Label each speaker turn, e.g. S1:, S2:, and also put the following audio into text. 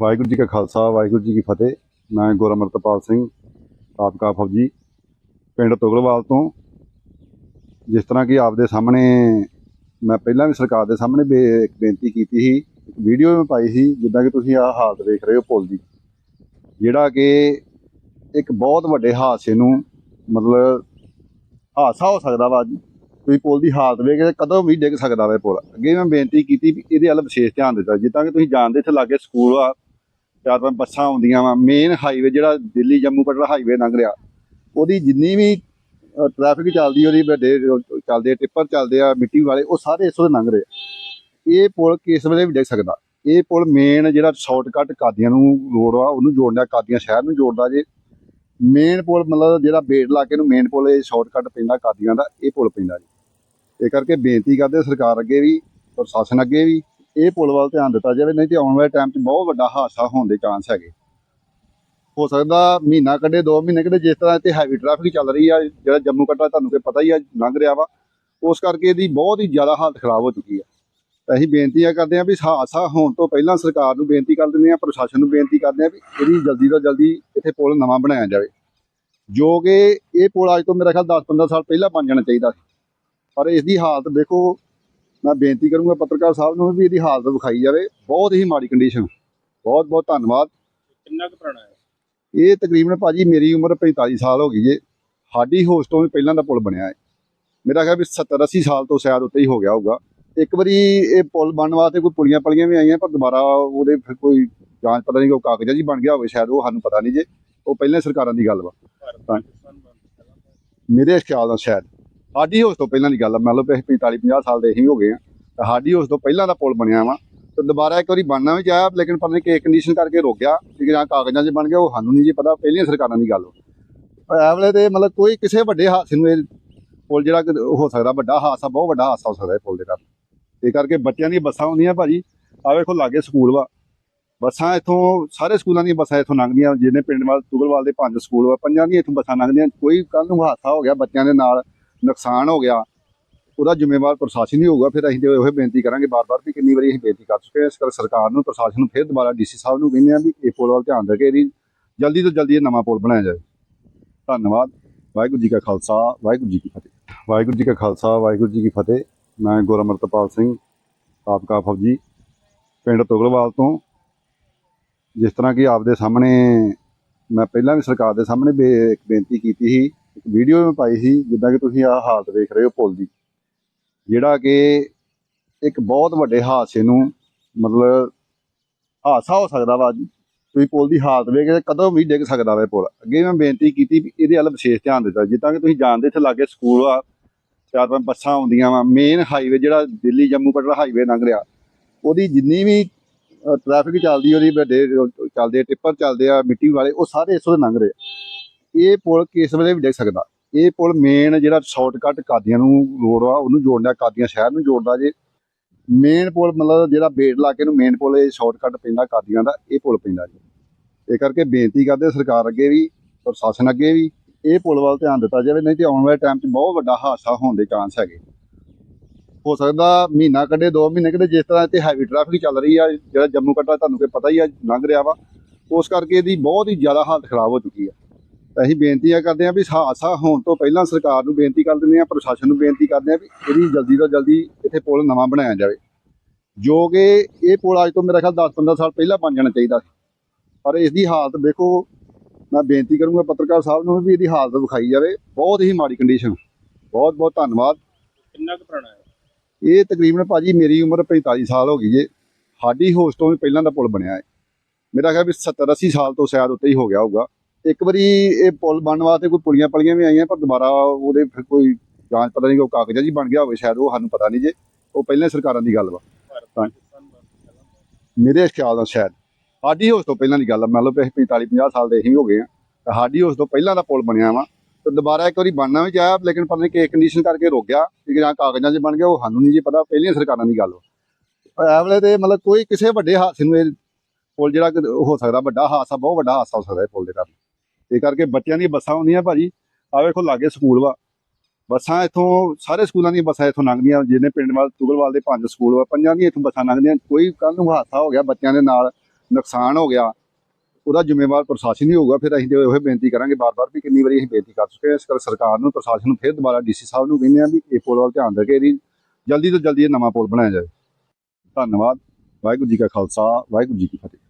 S1: ਵਾਹਿਗੁਰੂ ਜੀ ਕਾ ਖਾਲਸਾ, ਵਾਹਿਗੁਰੂ ਜੀ ਕੀ ਫਤਿਹ। ਮੈਂ ਗੁਰਮਰਤਪਾਲ ਸਿੰਘ ਸਾਬਕਾ ਫੌਜੀ, ਪਿੰਡ ਤੁਗਲਵਾਲ ਤੋਂ। ਜਿਸ ਤਰ੍ਹਾਂ ਕਿ ਆਪਦੇ ਸਾਹਮਣੇ ਮੈਂ ਪਹਿਲਾਂ ਵੀ ਸਰਕਾਰ ਦੇ ਸਾਹਮਣੇ ਬੇ- ਇੱਕ ਬੇਨਤੀ ਕੀਤੀ ਸੀ, ਇੱਕ ਵੀਡੀਓ ਮੈਂ ਪਾਈ ਸੀ, ਜਿੱਦਾਂ ਕਿ ਤੁਸੀਂ ਆਹ ਹਾਲਤ ਦੇਖ ਰਹੇ ਹੋ ਪੁਲ ਦੀ। ਜਿਹੜਾ ਕਿ ਇੱਕ ਬਹੁਤ ਵੱਡੇ ਹਾਦਸੇ ਨੂੰ ਮਤਲਬ ਹਾਦਸਾ ਹੋ ਸਕਦਾ ਵਾ ਅੱਜ। ਕੋਈ ਪੁਲ ਦੀ ਹਾਲਤ ਵੇਖ ਕੇ ਕਦੋਂ ਵੀ ਡਿੱਗ ਸਕਦਾ ਵਾ ਪੁਲ। ਅੱਗੇ ਮੈਂ ਬੇਨਤੀ ਕੀਤੀ ਵੀ ਇਹਦੇ ਵੱਲ ਵਿਸ਼ੇਸ਼ ਧਿਆਨ ਦਿੱਤਾ। ਜਿੱਦਾਂ ਕਿ ਤੁਸੀਂ ਜਾਣਦੇ ਇੱਥੇ ਲਾਗੇ ਸਕੂਲ ਆ ਚਾਰ ਪੰਜ ਬੱਸਾਂ ਆਉਂਦੀਆਂ ਵਾ। ਮੇਨ ਹਾਈਵੇ ਜਿਹੜਾ ਦਿੱਲੀ, ਜੰਮੂ ਕਟੜਾ ਹਾਈਵੇ ਲੰਘ ਰਿਹਾ, ਉਹਦੀ ਜਿੰਨੀ ਵੀ ਟ੍ਰੈਫਿਕ ਚੱਲਦੀ ਉਹਦੀ ਵੱਡੇ ਚੱਲਦੇ ਟਿੱਪਰ ਚੱਲਦੇ ਆ, ਮਿੱਟੀ ਵਾਲੇ, ਉਹ ਸਾਰੇ ਇਸੋਂ ਦੇ ਲੰਘ ਰਹੇ ਆ। ਇਹ ਪੁਲ ਕਿਸ ਵੇਲੇ ਵੀ ਡਿੱਗ ਸਕਦਾ। ਇਹ ਪੁਲ ਮੇਨ ਜਿਹੜਾ ਸ਼ਾਰਟਕਟ ਕਾਦੀਆਂ ਨੂੰ ਰੋਡ ਆ, ਉਹਨੂੰ ਜੋੜਦਾ ਕਾਦੀਆਂ ਸ਼ਹਿਰ ਨੂੰ ਜੋੜਦਾ ਜੇ। ਮੇਨ ਪੁਲ ਮਤਲਬ ਜਿਹੜਾ ਬੇੜ ਇਲਾਕੇ ਨੂੰ ਮੇਨ ਪੁਲ, ਇਹ ਸ਼ਾਰਟਕਟ ਪੈਂਦਾ ਕਾਦੀਆਂ ਦਾ, ਇਹ ਪੁਲ ਪੈਂਦਾ ਜੀ। ਇਹ ਕਰਕੇ ਬੇਨਤੀ ਕਰਦੇ ਸਰਕਾਰ ਅੱਗੇ ਵੀ, ਪ੍ਰਸ਼ਾਸਨ ਅੱਗੇ ਵੀ ਇਹ ਪੁਲ ਵੱਲ ਧਿਆਨ ਦਿੱਤਾ ਜਾਵੇ, ਨਹੀਂ ਤੇ ਆਉਣ ਵਾਲੇ ਟਾਈਮ 'ਚ ਬਹੁਤ ਵੱਡਾ ਹਾਦਸਾ ਹੋਣ ਦੇ ਚਾਂਸ ਹੈਗੇ। ਹੋ ਸਕਦਾ ਮਹੀਨਾ ਕੱਢੇ 2 ਮਹੀਨੇ ਕੱਢੇ, ਜਿਸ ਤਰ੍ਹਾਂ ਇੱਥੇ ਹੈਵੀ ਟ੍ਰੈਫਿਕ ਚੱਲ ਰਹੀ ਆ, ਜਿਹੜਾ ਜੰਮੂ ਕਟੜਾ ਤੁਹਾਨੂੰ ਕਿ ਪਤਾ ਹੀ ਆ, ਲੰਘ ਰਿਹਾ ਵਾ। ਉਸ ਕਰਕੇ ਇਹਦੀ ਬਹੁਤ ਹੀ ਜ਼ਿਆਦਾ ਹਾਲਤ ਖਰਾਬ ਹੋ ਚੁੱਕੀ ਆ। ਤਾਂ ਅਸੀਂ ਬੇਨਤੀਆਂ ਕਰਦੇ ਹਾਂ ਵੀ ਹਾਦਸਾ ਹੋਣ ਤੋਂ ਪਹਿਲਾਂ ਸਰਕਾਰ ਨੂੰ ਬੇਨਤੀ ਕਰ ਦਿੰਦੇ ਹਾਂ, ਪ੍ਰਸ਼ਾਸਨ ਨੂੰ ਬੇਨਤੀ ਕਰਦੇ ਹਾਂ ਵੀ ਇਹਦੀ ਜਲਦੀ ਤੋਂ ਜਲਦੀ ਇੱਥੇ ਪੁਲ ਨਵਾਂ ਬਣਾਇਆ ਜਾਵੇ। ਜੋ ਕਿ ਇਹ ਪੁਲ ਅੱਜ ਤੋਂ ਮੇਰਾ ਖਿਆਲ 10-15 ਸਾਲ ਪਹਿਲਾਂ ਬਣ ਜਾਣਾ ਚਾਹੀਦਾ ਸੀ। ਪਰ ਇਸ ਦੀ ਹਾਲਤ ਦੇਖੋ ਮੈਂ ਬੇਨਤੀ ਕਰੂੰਗਾ ਪੱਤਰਕਾਰ ਸਾਹਿਬ ਨੂੰ ਵੀ ਇਹਦੀ ਹਾਲਤ ਵਿਖਾਈ ਜਾਵੇ। ਬਹੁਤ ਹੀ ਮਾੜੀ ਕੰਡੀਸ਼ਨ ਬਹੁਤ ਬਹੁਤ ਧੰਨਵਾਦ।
S2: ਕਿੰਨਾ ਕੁ ਪੁਰਾਣਾ ਹੈ?
S1: ਇਹ ਤਕਰੀਬਨ ਭਾਜੀ ਮੇਰੀ ਉਮਰ 45 ਸਾਲ ਹੋ ਗਈ ਜੇ। ਸਾਡੀ ਹੋਸ਼ ਤੋਂ ਵੀ ਪਹਿਲਾਂ ਦਾ ਪੁਲ ਬਣਿਆ ਹੈ। ਮੇਰਾ ਖਿਆਲ ਵੀ 70 80 ਸਾਲ ਤੋਂ ਸ਼ਾਇਦ ਉੱਤੇ ਹੀ ਹੋ ਗਿਆ ਹੋਊਗਾ। ਇੱਕ ਵਾਰੀ ਇਹ ਪੁਲ ਬਣਨ ਵਾਸਤੇ ਕੋਈ ਪੁਲੀਆਂ ਪਲੀਆਂ ਵੀ ਆਈਆਂ ਪਰ ਦੁਬਾਰਾ ਉਹਦੇ ਫਿਰ ਕੋਈ ਜਾਂਚ ਪਤਾ ਨਹੀਂ ਕੋਈ ਕਾਗਜ਼ਾਂ ਜੀ ਬਣ ਗਿਆ ਹੋਵੇ ਸ਼ਾਇਦ ਉਹ ਸਾਨੂੰ ਪਤਾ ਨਹੀਂ ਜੇ। ਉਹ ਪਹਿਲਾਂ ਸਰਕਾਰਾਂ ਦੀ ਗੱਲ ਵਾ। ਮੇਰੇ ਖਿਆਲ ਨਾਲ ਸ਼ਾਇਦ। ਸਾਡੀ ਉਸ ਤੋਂ ਪਹਿਲਾਂ ਦੀ ਗੱਲ ਆ, ਮੰਨ ਲਓ ਵੀ ਅਸੀਂ 45 50 ਸਾਲ ਦੇ ਅਸੀਂ ਹੋ ਗਏ ਆ, ਤਾਂ ਸਾਡੀ ਉਸ ਤੋਂ ਪਹਿਲਾਂ ਦਾ ਪੁਲ ਬਣਿਆ ਵਾ, ਤੇ ਦੁਬਾਰਾ ਇੱਕ ਵਾਰੀ ਬਣਨਾ ਵੀ ਚਾਹਿਆ, ਲੇਕਿਨ ਪਤਾ ਨਹੀਂ ਕਿ ਕੰਡੀਸ਼ਨ ਕਰਕੇ ਰੁਕ ਗਿਆ ਕਿ ਜਾਂ ਕਾਗਜ਼ਾਂ 'ਚ ਬਣ ਗਿਆ, ਉਹ ਸਾਨੂੰ ਨਹੀਂ ਜੀ ਪਤਾ, ਪਹਿਲੀਆਂ ਸਰਕਾਰਾਂ ਦੀ ਗੱਲ ਵਾ ਐ ਵੇਲੇ ਤੇ ਮਤਲਬ ਕੋਈ ਕਿਸੇ ਵੱਡੇ ਹਾਦਸੇ ਨੂੰ ਇਹ ਪੁਲ ਜਿਹੜਾ ਹੋ ਸਕਦਾ, ਵੱਡਾ ਹਾਦਸਾ, ਬਹੁਤ ਵੱਡਾ ਹਾਦਸਾ ਹੋ ਸਕਦਾ ਇਹ ਪੁਲ ਦੇ ਕਾਰਨ ਇਹ ਕਰਕੇ ਬੱਚਿਆਂ ਦੀਆਂ ਬੱਸਾਂ ਆਉਂਦੀਆਂ ਭਾਜੀ ਆ ਵੇਖੋ ਲਾਗੇ ਸਕੂਲ ਵਾ, ਬੱਸਾਂ ਇੱਥੋਂ, ਸਾਰੇ ਸਕੂਲਾਂ ਦੀਆਂ ਬੱਸਾਂ ਇੱਥੋਂ ਲੰਘਦੀਆਂ, ਜਿਹਨੇ ਪਿੰਡ ਵਾਲ ਤੁਗਲਵਾਲ ਦੇ ਪੰਜ ਸਕੂਲ ਵਾ, ਪੰਜਾਂ ਦੀਆਂ ਇੱਥੋਂ ਬੱਸਾਂ ਲੰਘਦੀਆਂ, ਕੋਈ ਕੱਲ ਨੂੰ ਹਾਦਸਾ ਹੋ ਗਿਆ ਬੱਚਿਆਂ ਦੇ ਨਾਲ ਨੁਕਸਾਨ ਹੋ ਗਿਆ, ਉਹਦਾ ਜ਼ਿੰਮੇਵਾਰ ਪ੍ਰਸ਼ਾਸਨ ਹੀ ਹੋਊਗਾ, ਫਿਰ ਅਸੀਂ ਤੇ ਉਹ ਬੇਨਤੀ ਕਰਾਂਗੇ, ਬਾਰ-ਬਾਰ ਵੀ ਕਿੰਨੀ ਵਾਰੀ ਅਸੀਂ ਬੇਨਤੀ ਕਰ ਚੁੱਕੇ ਹਾਂ, ਇਸ ਕਰਕੇ ਸਰਕਾਰ ਨੂੰ, ਪ੍ਰਸ਼ਾਸਨ ਨੂੰ ਫਿਰ ਦੁਬਾਰਾ ਡੀਸੀ ਸਾਹਿਬ ਨੂੰ ਕਹਿੰਦੇ ਆ ਵੀ ਇਹ ਪੁਲ ਵੱਲ ਧਿਆਨ ਦੇ ਕੇ ਇਹਦੀ ਜਲਦੀ ਤੋਂ ਜਲਦੀ ਇਹ ਨਵਾਂ ਪੁਲ ਬਣਾਇਆ ਜਾਵੇ। ਧੰਨਵਾਦ, ਵਾਹਿਗੁਰੂ ਜੀ ਕਾ ਖਾਲਸਾ, ਵਾਹਿਗੁਰੂ ਜੀ ਕੀ ਫਤਿਹ। ਵਾਹਿਗੁਰੂ ਜੀ ਕਾ ਖਾਲਸਾ, ਵਾਹਿਗੁਰੂ ਜੀ ਕੀ ਫਤਿਹ। ਮੈਂ ਗੁਰਮਰਤਪਾਲ ਸਿੰਘ, ਸਾਬਕਾ ਫੌਜੀ, ਪਿੰਡ ਤੁਗਲਵਾਲ ਤੋਂ। ਜਿਸ ਤਰ੍ਹਾਂ ਕਿ ਆਪਦੇ ਸਾਹਮਣੇ, ਮੈਂ ਪਹਿਲਾਂ ਵੀ ਸਰਕਾਰ ਦੇ ਸਾਹਮਣੇ ਬੇ- ਇੱਕ ਬੇਨਤੀ ਕੀਤੀ ਸੀ ਵੀਡੀਓ ਮੈਂ ਪਾਈ ਸੀ, ਜਿੱਦਾਂ ਕਿ ਤੁਸੀਂ ਆਹ ਹਾਲਤ ਵੇਖ ਰਹੇ ਹੋ ਪੁਲ ਦੀ। ਜਿਹੜਾ ਕਿ ਇੱਕ ਬਹੁਤ ਵੱਡੇ ਹਾਦਸੇ ਨੂੰ ਮਤਲਬ ਹਾਦਸਾ ਹੋ ਸਕਦਾ ਵਾ ਅੱਜ। ਤੁਸੀਂ ਪੁਲ ਦੀ ਹਾਲਤ ਵੇਖ ਕੇ ਕਦੋਂ ਵੀ ਡਿੱਗ ਸਕਦਾ ਵਾ ਪੁਲ। ਅੱਗੇ ਮੈਂ ਬੇਨਤੀ ਕੀਤੀ ਵੀ ਇਹਦੇ ਵੱਲ ਵਿਸ਼ੇਸ਼ ਧਿਆਨ ਦਿੱਤਾ। ਜਿੱਦਾਂ ਕਿ ਤੁਸੀਂ ਜਾਣਦੇ ਇੱਥੇ ਲਾਗੇ ਸਕੂਲ ਆ ਚਾਰ ਪੰਜ ਬੱਸਾਂ ਆਉਂਦੀਆਂ ਵਾ ਮੇਨ ਹਾਈਵੇ ਜਿਹੜਾ ਦਿੱਲੀ ਜੰਮੂ ਕਟੜਾ ਹਾਈਵੇ ਲੰਘ ਰਿਹਾ। ਉਹਦੀ ਜਿੰਨੀ ਵੀ ਟ੍ਰੈਫਿਕ ਚੱਲਦੀ, ਉਹਦੀ ਵੱਡੇ, ਚੱਲਦੇ, ਟਿੱਪਰ ਚੱਲਦੇ ਆ, ਮਿੱਟੀ ਵਾਲੇ, ਉਹ ਸਾਰੇ ਇਸੋਂ ਦੇ ਲੰਘ ਰਹੇ ਆ। ਇਹ ਪੁਲ ਕਿਸ ਵੇਲੇ ਵੀ ਡਿੱਗ ਸਕਦਾ? ਇਹ ਪੁਲ ਮੇਨ ਜਿਹੜਾ ਸ਼ਾਰਟਕਟ ਕਾਦੀਆਂ ਨੂੰ ਰੋਡ ਆ ਉਹਨੂੰ ਜੋੜਦਾ ਕਾਦੀਆਂ ਸ਼ਹਿਰ ਨੂੰ ਜੋੜਦਾ ਜੇ। ਮੇਨ ਪੁਲ ਮਤਲਬ ਜਿਹੜਾ ਬੇੜ ਇਲਾਕੇ ਨੂੰ ਮੇਨ ਪੁਲ, ਇਹ ਸ਼ਾਰਟਕਟ ਪੈਂਦਾ ਕਾਦੀਆਂ ਦਾ, ਇਹ ਪੁਲ ਪੈਂਦਾ ਜੀ। ਇਹ ਕਰਕੇ ਬੇਨਤੀ ਕਰਦੇ ਸਰਕਾਰ ਅੱਗੇ ਵੀ, ਪ੍ਰਸ਼ਾਸਨ ਅੱਗੇ ਵੀ, ਇਹ ਪੁਲ ਵੱਲ ਧਿਆਨ ਦਿੱਤਾ ਜਾਵੇ, ਨਹੀਂ ਤੇ ਆਉਣ ਵਾਲੇ ਟਾਈਮ 'ਚ ਬਹੁਤ ਵੱਡਾ ਹਾਦਸਾ ਹੋਣ ਦੇ ਚਾਂਸ ਹੈਗੇ। ਹੋ ਸਕਦਾ ਮਹੀਨਾ ਕੱਢੇ 2 ਮਹੀਨੇ ਕੱਢੇ, ਜਿਸ ਤਰ੍ਹਾਂ ਇੱਥੇ ਹੈਵੀ ਟ੍ਰੈਫਿਕ ਚੱਲ ਰਹੀ ਆ, ਜਿਹੜਾ ਜੰਮੂ ਕਟੜਾ ਤੁਹਾਨੂੰ ਕਿ ਪਤਾ ਹੀ ਆ, ਲੰਘ ਰਿਹਾ ਵਾ। ਉਸ ਕਰਕੇ ਇਹਦੀ ਬਹੁਤ ਹੀ ਜ਼ਿਆਦਾ ਹਾਲਤ ਖਰਾਬ ਹੋ ਚੁੱਕੀ ਆ। ਤਾਂ ਅਸੀਂ ਬੇਨਤੀਆਂ ਕਰਦੇ ਹਾਂ ਵੀ ਹਾਦਸਾ ਹੋਣ ਤੋਂ ਪਹਿਲਾਂ ਸਰਕਾਰ ਨੂੰ ਬੇਨਤੀ ਕਰ ਦਿੰਦੇ ਹਾਂ ਪ੍ਰਸ਼ਾਸਨ ਨੂੰ ਬੇਨਤੀ ਕਰਦੇ ਹਾਂ ਵੀ ਇਹਦੀ ਜਲਦੀ ਤੋਂ ਜਲਦੀ ਇੱਥੇ ਪੁਲ ਨਵਾਂ ਬਣਾਇਆ ਜਾਵੇ। ਜੋ ਕਿ ਇਹ ਪੁਲ ਅੱਜ ਤੋਂ ਮੇਰਾ ਖਿਆਲ 10-15 ਸਾਲ ਪਹਿਲਾਂ ਬਣ ਜਾਣਾ ਚਾਹੀਦਾ ਸੀ। ਪਰ ਇਸ ਦੀ ਹਾਲਤ ਦੇਖੋ ਮੈਂ ਬੇਨਤੀ ਕਰੂੰਗਾ ਪੱਤਰਕਾਰ ਸਾਹਿਬ ਨੂੰ ਵੀ ਇਹਦੀ ਹਾਲਤ ਵਿਖਾਈ ਜਾਵੇ। ਬਹੁਤ ਹੀ ਮਾੜੀ ਕੰਡੀਸ਼ਨ ਬਹੁਤ ਬਹੁਤ ਧੰਨਵਾਦ।
S2: ਕਿੰਨਾ ਕੁ ਪੁਰਾਣਾ ਹੈ?
S1: ਇਹ ਤਕਰੀਬਨ ਭਾਜੀ ਮੇਰੀ ਉਮਰ 45 ਸਾਲ ਹੋ ਗਈ ਜੇ। ਸਾਡੀ ਹੋਸ਼ ਤੋਂ ਵੀ ਪਹਿਲਾਂ ਦਾ ਪੁਲ ਬਣਿਆ ਹੈ। ਮੇਰਾ ਖਿਆਲ ਵੀ 70 80 ਸਾਲ ਤੋਂ ਸ਼ਾਇਦ ਉੱਤੇ ਹੀ ਹੋ ਗਿਆ ਹੋਊਗਾ। ਇੱਕ ਵਾਰੀ ਇਹ ਪੁਲ ਬਣਨ ਵਾਸਤੇ ਕੋਈ ਪੁਲੀਆਂ ਪਲੀਆਂ ਵੀ ਆਈਆਂ, ਪਰ ਦੁਬਾਰਾ ਉਹਦੇ ਫਿਰ ਕੋਈ ਜਾਂਚ ਪਤਾ ਨਹੀਂ ਕੋਈ ਕਾਗਜ਼ਾਂ ਜੀ ਬਣ ਗਿਆ ਹੋਵੇ, ਸ਼ਾਇਦ ਉਹ ਸਾਨੂੰ ਪਤਾ ਨਹੀਂ ਜੇ। ਉਹ ਪਹਿਲਾਂ ਸਰਕਾਰਾਂ ਦੀ ਗੱਲ ਵਾ।
S2: ਭਾਰਤ
S1: ਮੇਰੇ ਖਿਆਲ ਨਾਲ ਸ਼ਾਇਦ। ਸਾਡੀ ਉਸ ਤੋਂ ਪਹਿਲਾਂ ਦੀ ਗੱਲ ਆ, ਮੰਨ ਲਓ ਵੀ 45 50 ਸਾਲ ਦੇ ਅਸੀਂ ਹੋ ਗਏ ਆ, ਤਾਂ ਸਾਡੀ ਉਸ ਤੋਂ ਪਹਿਲਾਂ ਦਾ ਪੁਲ ਬਣਿਆ ਵਾ, ਤੇ ਦੁਬਾਰਾ ਇੱਕ ਵਾਰੀ ਬਣਨਾ ਵੀ ਚਾਹਿਆ, ਲੇਕਿਨ ਪਤਾ ਨਹੀਂ ਕਿ ਕੰਡੀਸ਼ਨ ਕਰਕੇ ਰੁਕ ਗਿਆ ਕਿ ਜਾਂ ਕਾਗਜ਼ਾਂ 'ਚ ਬਣ ਗਿਆ, ਉਹ ਸਾਨੂੰ ਨਹੀਂ ਜੀ ਪਤਾ ਪਹਿਲੀਆਂ ਸਰਕਾਰਾਂ ਦੀ ਗੱਲ ਵਾ। ਐ ਵੇਲੇ ਤੇ ਮਤਲਬ ਕੋਈ ਕਿਸੇ ਵੱਡੇ ਹਾਦਸੇ ਨੂੰ ਇਹ ਪੁਲ ਜਿਹੜਾ ਹੋ ਸਕਦਾ, ਵੱਡਾ ਹਾਦਸਾ, ਬਹੁਤ ਵੱਡਾ ਹਾਦਸਾ ਹੋ ਸਕਦਾ ਇਹ ਪੁਲ ਦੇ ਕਾਰਨ। ਇਹ ਕਰਕੇ ਬੱਚਿਆਂ ਦੀਆਂ ਬੱਸਾਂ ਆਉਂਦੀਆਂ ਭਾਜੀ। ਆ ਵੇਖੋ ਲਾਗੇ ਸਕੂਲ ਵਾ। ਬੱਸਾਂ ਇੱਥੋਂ, ਸਾਰੇ ਸਕੂਲਾਂ ਦੀਆਂ ਬੱਸਾਂ ਇੱਥੋਂ ਲੰਘਦੀਆਂ। ਜਿਹਨੇ ਪਿੰਡ ਵਾਲ, ਤੁਗਲਵਾਲ ਦੇ ਪੰਜ ਸਕੂਲ ਵਾ, ਪੰਜਾਂ ਦੀਆਂ ਇੱਥੋਂ ਬੱਸਾਂ ਲੰਘਦੀਆਂ। ਕੋਈ ਕੱਲ ਨੂੰ ਹਾਦਸਾ ਹੋ ਗਿਆ, ਬੱਚਿਆਂ ਦੇ ਨਾਲ ਨੁਕਸਾਨ ਹੋ ਗਿਆ। ਉਹਦਾ ਜ਼ਿੰਮੇਵਾਰ ਪ੍ਰਸ਼ਾਸਨ ਹੀ ਹੋਊਗਾ। ਫਿਰ ਅਸੀਂ ਤੇ ਉਹ ਬੇਨਤੀ ਕਰਾਂਗੇ, ਬਾਰ-ਬਾਰ ਵੀ ਕਿੰਨੀ ਵਾਰੀ ਅਸੀਂ ਬੇਨਤੀ ਕਰ ਚੁੱਕੇ ਹਾਂ। ਇਸ ਕਰਕੇ ਸਰਕਾਰ ਨੂੰ, ਪ੍ਰਸ਼ਾਸਨ ਨੂੰ ਫਿਰ ਦੁਬਾਰਾ ਡੀਸੀ ਸਾਹਿਬ ਨੂੰ ਕਹਿੰਦੇ ਆ ਵੀ ਇਹ ਪੁਲ ਵੱਲ ਧਿਆਨ ਦੇ ਕੇ ਇਹਦੀ ਜਲਦੀ ਤੋਂ ਜਲਦੀ ਇਹ ਨਵਾਂ ਪੁਲ ਬਣਾਇਆ ਜਾਵੇ। ਧੰਨਵਾਦ। ਵਾਹਿਗੁਰੂ ਜੀ ਕਾ ਖਾਲਸਾ, ਵਾਹਿਗੁਰੂ ਜੀ ਕੀ ਫਤਿਹ।